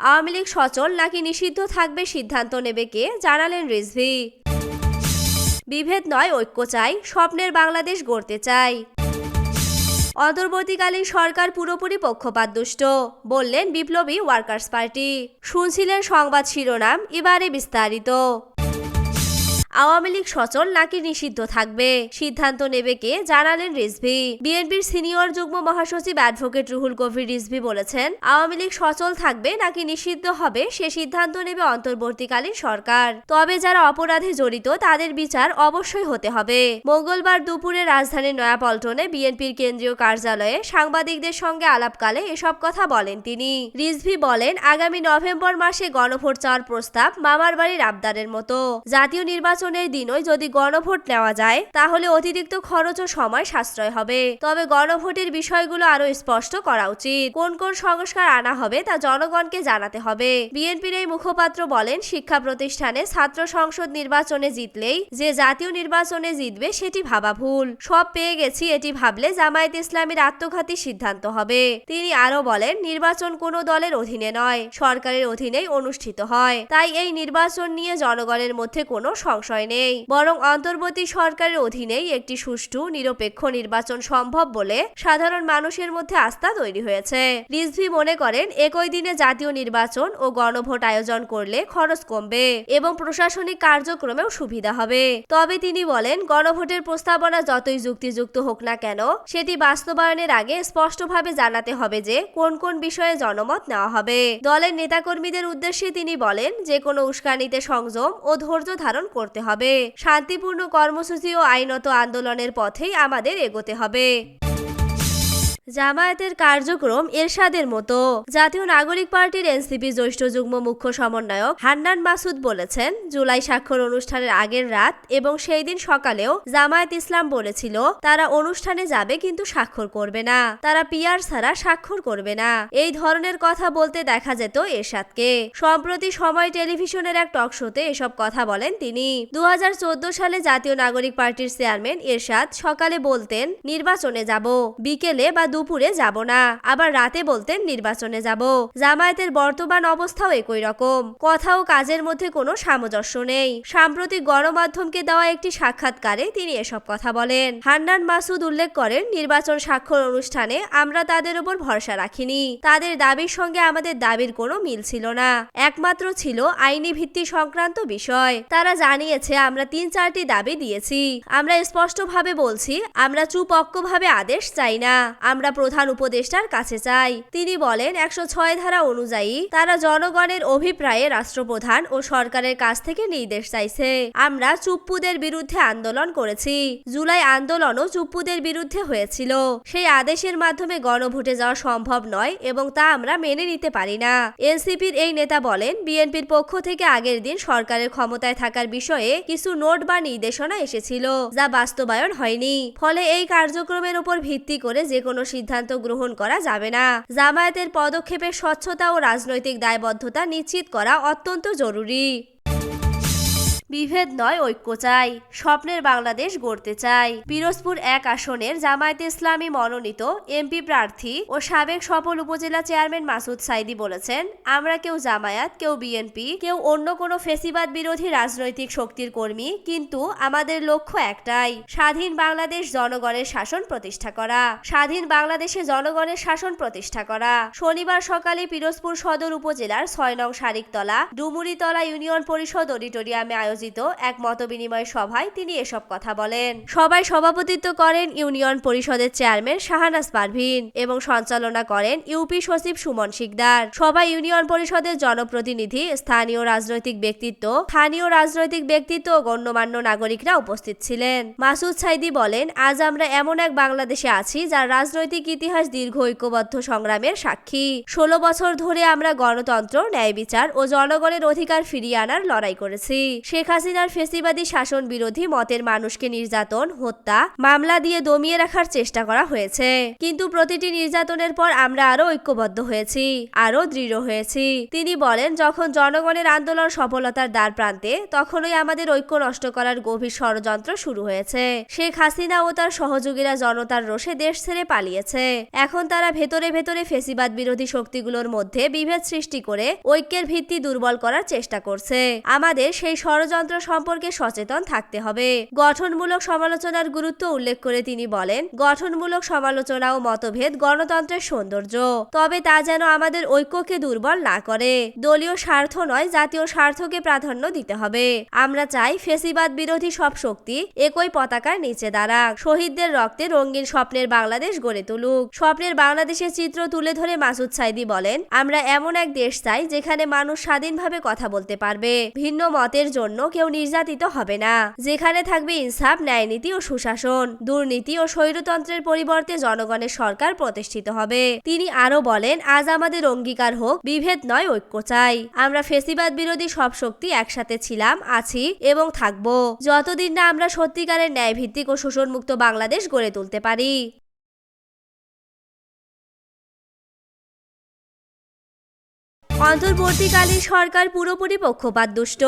আওয়ামী লীগ সচল নাকি নিষিদ্ধ থাকবে সিদ্ধান্ত নেবে কে জানালেন রিজভি। বিভেদ নয়, ঐক্য চাই, স্বপ্নের বাংলাদেশ গড়তে চাই। অন্তর্বর্তীকালীন সরকার পুরোপুরি পক্ষপাতদুষ্ট বললেন বিপ্লবী ওয়ার্কার্স পার্টি। শুনছিলেন সংবাদ শিরোনাম, এবারে বিস্তারিত। আওয়ামী লীগ সচল নাকি নিষিদ্ধ থাকবে? সিদ্ধান্ত নেবে কে জানালেন রিজভি। বিএনপির সিনিয়র যুগ্ম মহাসচিব অ্যাডভোকেট রুহুল কবির রিজভি বলেছেন, আওয়ামী লীগ সচল থাকবে নাকি নিষিদ্ধ হবে সে সিদ্ধান্ত নেবে অন্তর্বর্তীকালীন সরকার। তবে যারা অপরাধে জড়িত, তাদের বিচার অবশ্যই হতে হবে। মঙ্গলবার দুপুরে রাজধানীর নয়াপল্টনে বিএনপির কেন্দ্রীয় কার্যালয়ে সাংবাদিকদের সঙ্গে আলাপকালে এসব কথা বলেন তিনি। রিজভি বলেন, আগামী নভেম্বর মাসে গণভোট চাওয়ার প্রস্তাব মামার বাড়ির আবদারের মতো। জাতীয় নির্বাচনের দিনই যদি গণভোট নেওয়া যায়, তাহলে অতিরিক্ত খরচ ও সময় সাশ্রয় হবে। তবে গণভোটের বিষয়গুলো আরও স্পষ্ট করা উচিত। কোন কোন সংস্কার আনা হবে তা জনগণকে জানাতে হবে। বিএনপির এই মুখপাত্র বলেন, শিক্ষা প্রতিষ্ঠানে ছাত্র সংসদ নির্বাচনে জিতলেই যে জাতীয় নির্বাচনে জিতবে সেটি ভাবা ভুল। সব পেয়ে গেছি, এটি ভাবলে জামায়াত ইসলামীর আত্মঘাতী সিদ্ধান্ত হবে। তিনি আরও বলেন, নির্বাচন কোনো দলের অধীনে নয়, সরকারের অধীনেই অনুষ্ঠিত হয়। তাই এই নির্বাচন নিয়ে জনগণের মধ্যে কোনো সংশয় নেই। বরং অন্তর্বর্তী সরকারের অধীনেই একটি সুষ্ঠু, নিরপেক্ষ নির্বাচন সম্ভব বলে সাধারণ মানুষের মধ্যে আস্থা তৈরি হয়েছে। রিজভি মনে করেন, একই দিনে জাতীয় নির্বাচন ও গণভোট আয়োজন করলে খরচ কমবে এবং প্রশাসনিক কার্যক্রমেও সুবিধা হবে। তবে তিনি বলেন, গণভোটের প্রস্তাবনা যতই যুক্তিযুক্ত হোক না কেন, সেটি বাস্তবায়নের আগে স্পষ্টভাবে জানাতে হবে যে কোন কোন বিষয়ে জনমত নেওয়া হবে। দলের নেতাকর্মীদের উদ্দেশ্যে তিনি বলেন, যে কোনো উস্কানিতে সংযম ও ধৈর্য ধারণ করতে হবে। শান্তিপূর্ণ কর্মসূচি ও আইনত আন্দোলনের পথেই আমাদের এগোতে হবে। জামায়াতের কার্যক্রম এরশাদের মতো। জাতীয় নাগরিক পার্টির এনসিপি জ্যেষ্ঠ যুগ্ম মুখ্য সমন্বয়ক হান্নান মাসুদ বলেছেন, জুলাই স্বাক্ষর অনুষ্ঠানের আগের রাত এবং সেই দিন সকালেও জামায়াত ইসলাম বলেছিল, তারা অনুষ্ঠানে যাবে কিন্তু স্বাক্ষর করবে না। তারা পিয়ার ছাড়া স্বাক্ষর করবে না। এই ধরনের কথা বলতে দেখা যেত এরশাদকে। সম্প্রতি সময় টেলিভিশনের এক টক শোতে এসব কথা বলেন তিনি। দু হাজার চোদ্দ সালে জাতীয় নাগরিক পার্টির চেয়ারম্যান এরশাদ সকালে বলতেন, নির্বাচনে যাব, বিকেলে বা দুপুরে যাব না, আবার রাতে বলতেন নির্বাচনে যাব। জামায়াতের বর্তমান অবস্থাও একই রকম। কথা ও কাজের মধ্যে কোনো সামঞ্জস্য নেই। সাম্প্রতিক গণমাধ্যমকে দেওয়া একটি সাক্ষাৎকারে তিনি এসব কথা বলেন। হান্নান মাসুদ উল্লেখ করেন, নির্বাচন স্বাক্ষর অনুষ্ঠানে আমরা তাদের উপর ভরসা রাখিনি। তাদের দাবির সঙ্গে আমাদের দাবির কোনো মিল ছিল না। একমাত্র ছিল আইনি ভিত্তি সংক্রান্ত বিষয়। তারা জানিয়েছে, আমরা তিন চারটি দাবি দিয়েছি। আমরা স্পষ্টভাবে বলছি, আমরা চুপক্কভাবে আদেশ চাই না। আমরা প্রধান উপদেষ্টার কাছে চাই। তিনি বলেন, একশো ছয় ধারা অনুযায়ী তারা জনগণের অভিপ্রায়ে রাষ্ট্রপ্রধান ও সরকারের কাছ থেকে নির্দেশ চাইছে। আমরা চুপ্পুদের বিরুদ্ধে আন্দোলন করেছি। জুলাই আন্দোলনও চুপ্পুদের বিরুদ্ধে হয়েছিল। সেই আদেশের মাধ্যমে গণভোটে যাওয়া সম্ভব নয় এবং তা আমরা মেনে নিতে পারি না। এনসিপির এই নেতা বলেন, বিএনপির পক্ষ থেকে আগের দিন সরকারের ক্ষমতায় থাকার বিষয়ে কিছু নোট বা নির্দেশনা এসেছিল, যা বাস্তবায়ন হয়নি। ফলে এই কার্যক্রমের উপর ভিত্তি করে যে কোনো সিদ্ধান্ত গ্রহণ করা যাবে না। জামায়াতের পদক্ষেপে স্বচ্ছতা ও রাজনৈতিক দায়বদ্ধতা নিশ্চিত করা অত্যন্ত জরুরি। বিভেদ নয়, ঐক্য চাই। স্বপ্নের বাংলাদেশ গড়তে চাই। পিরোজপুর এক আসনের জামায়াতে ইসলামী মনোনীত এমপি প্রার্থী ও সাবেক সফল উপজেলা চেয়ারম্যান মাসুদ সাইদি বলেছেন, আমরা কেউ জামায়াত, কেউ বিএনপি, কেউ অন্য কোনো ফেসিবাদ বিরোধী রাজনৈতিক শক্তির কর্মী, কিন্তু আমাদের লক্ষ্য একটাই, স্বাধীন বাংলাদেশ জনগণের শাসন প্রতিষ্ঠা করা। স্বাধীন বাংলাদেশে জনগণের শাসন প্রতিষ্ঠা করা। শনিবার সকালে পিরোজপুর সদর উপজেলার ছয় নং শারিকতলা ডুমুরিতলা ইউনিয়ন পরিষদ অডিটোরিয়ামে আয়োজিত এক মতবিনিময় সভায় তিনি এসব কথা বলেন। সভায় সভাপতিত্ব করেন ইউনিয়ন পরিষদের চেয়ারম্যান শাহানাজ পারভিন এবং সঞ্চালনা করেন ইউপি সচিব সুমন শিকদার। সভায় ইউনিয়ন পরিষদের জনপ্রতিনিধি, স্থানীয় রাজনৈতিক ব্যক্তিত্ব, স্থানীয় রাজনৈতিক ব্যক্তিত্ব ও গণ্যমান্য নাগরিকরা উপস্থিত ছিলেন। মাসুদ সাইদি বলেন, আজ আমরা এমন এক বাংলাদেশে আছি যার রাজনৈতিক ইতিহাস দীর্ঘ ঐক্যবদ্ধ সংগ্রামের সাক্ষী। ষোলো বছর ধরে আমরা গণতন্ত্র, ন্যায় বিচার ও জনগণের অধিকার ফিরিয়ে আনার লড়াই করেছি। সেখানে হাসিনার ফেসিবাদী শাসন বিরোধী মতের মানুষকে নির্যাতন, হত্যা, মামলা দিয়ে দমিয়ে রাখার চেষ্টা করা হয়েছে। কিন্তু প্রতিটি নির্যাতনের পর আমরা আরও ঐক্যবদ্ধ হয়েছি আরও দৃঢ় হয়েছি। তিনি বলেন, যখন জনগণের আন্দোলন সফলতার দ্বার প্রান্তে, তখনই আমাদের ঐক্য নষ্ট করার গভীর ষড়যন্ত্র শুরু হয়েছে। শেখ হাসিনা ও তার সহযোগীরা জনতার রোষে দেশ ছেড়ে পালিয়েছে। এখন তারা ভেতরে ভেতরে ফেসিবাদ বিরোধী শক্তিগুলোর মধ্যে বিভেদ সৃষ্টি করে ঐক্যের ভিত্তি দুর্বল করার চেষ্টা করছে। আমাদের সেই ষড়যন্ত্র সম্পর্কে সচেতন থাকতে হবে। গঠনমূলক সমালোচনার গুরুত্ব উল্লেখ করে তিনি বলেন, গঠনমূলক সমালোচনা ও মতভেদ গণতন্ত্রের সৌন্দর্য, তবে তা যেন আমাদের ঐক্যকে দুর্বল না করে। দলীয় স্বার্থ নয়, জাতীয় স্বার্থকে প্রাধান্য দিতে হবে। আমরা চাই ফেসিবাদ বিরোধী সব শক্তি একই পতাকার নিচে দাঁড়াক। শহীদদের রক্তে রঙিন স্বপ্নের বাংলাদেশ গড়ে তুলুক। স্বপ্নের বাংলাদেশের চিত্র তুলে ধরে মাসুদ সাইদি বলেন, আমরা এমন এক দেশ চাই যেখানে মানুষ স্বাধীনভাবে কথা বলতে পারবে, ভিন্ন মতের জন্য কেউ নির্যাতিত হবে না। যেখানে থাকবে ইনসাফ ন্যায়নীতি ও সুশাসন। দুর্নীতি ও স্বৈরতন্ত্রের পরিবর্তে জনগণের সরকার প্রতিষ্ঠিত হবে। তিনি আরও বলেন, আজ আমাদের অঙ্গীকার হোক, বিভেদ নয়, ঐক্য চাই। আমরা ফেসিবাদ বিরোধী সব শক্তি একসাথে ছিলাম, আছি এবং থাকব। যতদিন না আমরা সত্যিকারের ন্যায়ভিত্তিক ও শোষণমুক্ত বাংলাদেশ গড়ে তুলতে পারি। অন্তর্বর্তীকালীন সরকার পুরোপুরি পক্ষপাত দুষ্ট।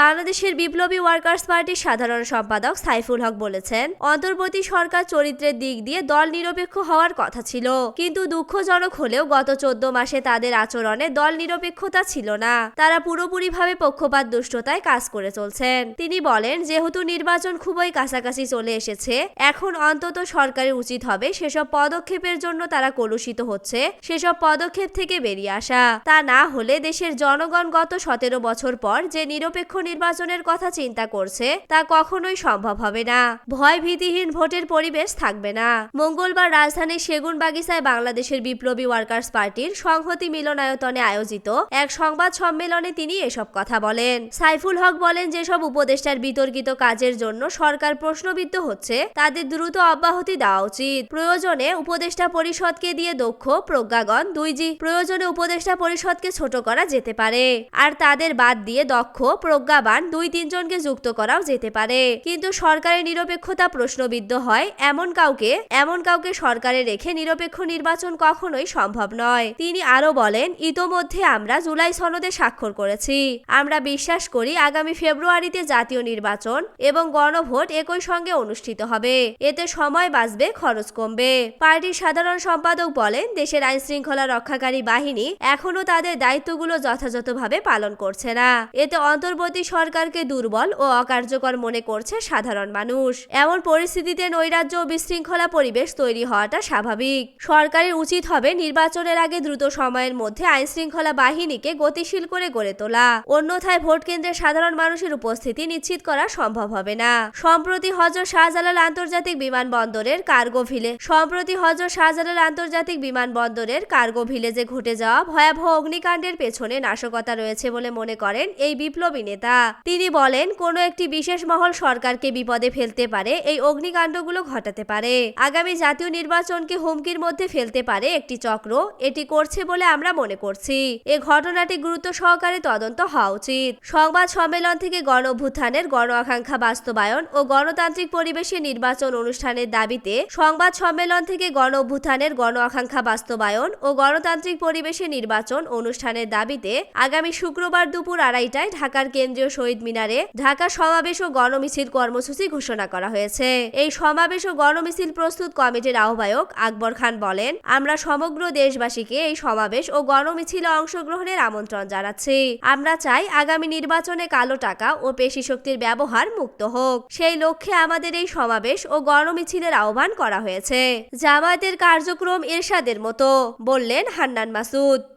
বাংলাদেশের বিপ্লবী ওয়ার্কার্স পার্টির সাধারণ সম্পাদক সাইফুল হক বলেছেন, অন্তর্বর্তী সরকার চরিত্রের দিক দিয়ে দল নিরপেক্ষ হওয়ার কথা ছিল, কিন্তু দুঃখজনক হলেও গত চোদ্দ মাসে তাদের আচরণে দল নিরপেক্ষতা ছিল না। তারা পুরোপুরিভাবে পক্ষপাত দুষ্টতায় কাজ করে চলছেন। তিনি বলেন, যেহেতু নির্বাচন খুবই কাছাকাছি চলে এসেছে, এখন অন্তত সরকারের উচিত হবে সেসব পদক্ষেপের জন্য তারা কলুষিত হচ্ছে, সেসব পদক্ষেপ থেকে বেরিয়ে আসা। তা না হলে দেশের জনগণ গত সতেরো বছর পর যে নিরপেক্ষ নির্বাচনের কথা চিন্তা করছে, তা কখনোই সম্ভব হবে না। ভয় ভীতিহীন ভোটের পরিবেশ থাকবে না। মঙ্গলবার রাজধানীর সেগুন বাগিচায় বাংলাদেশের বিপ্লবী ওয়ার্কার্স পার্টির সংহতি মিলনায়তনে আয়োজিত এক সংবাদ সম্মেলনে তিনি এসব কথা বলেন। সাইফুল হক বলেন, যেসব উপদেষ্টার বিতর্কিত কাজের জন্য সরকার প্রশ্নবিদ্ধ হচ্ছে, তাদের দ্রুত অব্যাহতি দেওয়া উচিত। প্রয়োজনে উপদেষ্টা পরিষদকে দিয়ে দক্ষ প্রজ্ঞাগণ, দুই জি, প্রয়োজনে উপদেষ্টা পরিষদকে ছোট করা যেতে পারে। আর তাদের বাদ দিয়ে দক্ষ, প্রজ্ঞাবান দুই তিনজনকে যুক্ত করাও যেতে পারে। কিন্তু সরকারের নিরপেক্ষতা প্রশ্নবিদ্ধ হয়। এমন কাউকে এমন কাউকে সরকারে রেখে নিরপেক্ষ নির্বাচন কখনোই সম্ভব নয়। তিনি আরও বলেন, ইতোমধ্যে আমরা জুলাই সনদে স্বাক্ষর করেছি। আমরা বিশ্বাস করি আগামী ফেব্রুয়ারিতে জাতীয় নির্বাচন এবং গণভোট একই সঙ্গে অনুষ্ঠিত হবে। এতে সময় বাঁচবে, খরচ কমবে। পার্টির সাধারণ সম্পাদক বলেন, দেশের আইন শৃঙ্খলা রক্ষাকারী বাহিনী এখনও তাদের দায়িত্বগুলো যথাযথভাবে পালন করছে না। এতে অন্তর্বর্তী সরকারকে দুর্বল ও অকার্যকর মনে করছে সাধারণ মানুষ। এমন পরিস্থিতিতে নৈরাজ্য ও বিশৃঙ্খলা পরিবেশ তৈরি হওয়াটা স্বাভাবিক। সরকারের উচিত হবে নির্বাচনের আগে দ্রুত সময়ের মধ্যে আইন শৃঙ্খলা বাহিনীকে গতিশীল করে গড়ে তোলা। অন্যথায় ভোট কেন্দ্রে সাধারণ মানুষের উপস্থিতি নিশ্চিত করা সম্ভব হবে না। সম্প্রতি হজর শাহজালাল আন্তর্জাতিক বিমানবন্দরের কার্গো ভিলে সম্প্রতি হজর শাহজালাল আন্তর্জাতিক বিমানবন্দরের কার্গো ভিলেজে ঘটে যাওয়া ভয়াবহ অগ্নিকাণ্ডের পেছনে নাশকতা রয়েছে বলে মনে করেন এই বিপ্লবী নেতা। তিনি বলেন, কোনো একটি বিশেষ মহল সরকারকে বিপদে ফেলতে পারে, এই অগ্নিকাণ্ডগুলো ঘটাতে পারে। আগামী জাতীয় নির্বাচনকে হুমকির মধ্যে ফেলতে পারে একটি চক্র, এটি করছে বলে আমরা মনে করছি। এ ঘটনাটি গুরুত্ব সহকারে তদন্ত হওয়া উচিত। সংবাদ সম্মেলন থেকে গণ অভ্যুত্থানের, গণ আকাঙ্ক্ষা বাস্তবায়ন ও গণতান্ত্রিক পরিবেশে নির্বাচন অনুষ্ঠানের দাবিতে সংবাদ সম্মেলন থেকে গণ অভ্যুত্থানের, গণ আকাঙ্ক্ষা বাস্তবায়ন ও গণতান্ত্রিক পরিবেশে নির্বাচন অনুষ্ঠানের দাবিতে আগামী শুক্রবার দুপুর আড়াইটায় ঢাকার কেন্দ্রীয় শহীদ মিনারে ঢাকা সমাবেশ ও গণমিছিল কর্মসূচি ঘোষণা করা হয়েছে। এই সমাবেশ ও গণমিছিল প্রস্তুত কমিটির আহ্বায়ক আকবর খান বলেন, আমরা সমগ্র দেশবাসীকে এই সমাবেশ ও গণমিছিলে অংশগ্রহণের আমন্ত্রণ জানাচ্ছি। আমরা চাই আগামী নির্বাচনে কালো টাকা ও পেশি শক্তির ব্যবহার মুক্ত হোক। সেই লক্ষ্যে আমাদের এই সমাবেশ ও গণমিছিলের আহ্বান করা হয়েছে। জামায়াতের কার্যক্রম এরশাদের মতো, বললেন হান্নান মাসুদ।